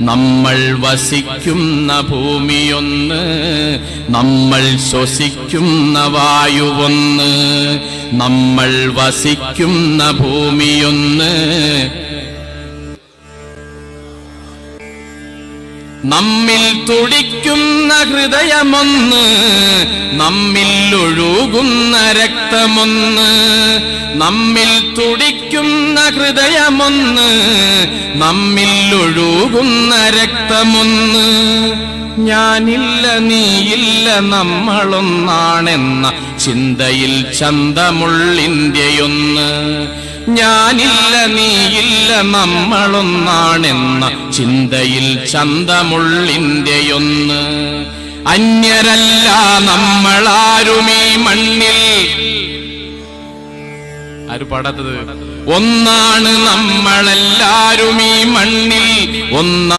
നമ്മൾ വസിക്കുന്ന ഭൂമിയൊന്ന് നമ്മൾ ശ്വസിക്കുന്ന വായുവൊന്ന് നമ്മൾ വസിക്കുന്ന ഭൂമിയൊന്ന് നമ്മിൽ തുടിക്കുന്ന ഹൃദയമൊന്ന് നമ്മിൽ ഒഴുകുന്ന രക്തമൊന്ന് നമ്മിൽ തുടിക്കുന്ന ഹൃദയമൊന്ന് നമ്മിൽ ഒഴുകുന്ന രക്തമൊന്ന്. ഞാനില്ല നീയില്ല നമ്മളൊന്നാണെന്ന ചിന്തയിൽ ചന്തമുള്ളിന്ത്യയൊന്ന് ഞാനില്ല നീയില്ല നമ്മളൊന്നാണെന്ന ചിന്തയിൽ ചന്തമുള്ളിന്റെയൊന്ന്. അന്യരല്ല നമ്മളാരുമീ മണ്ണിൽ. ആര് പാടാത്തത്? ഒന്നാണ് നമ്മളെല്ലാരും ഈ മണ്ണിൽ. ഒന്നാ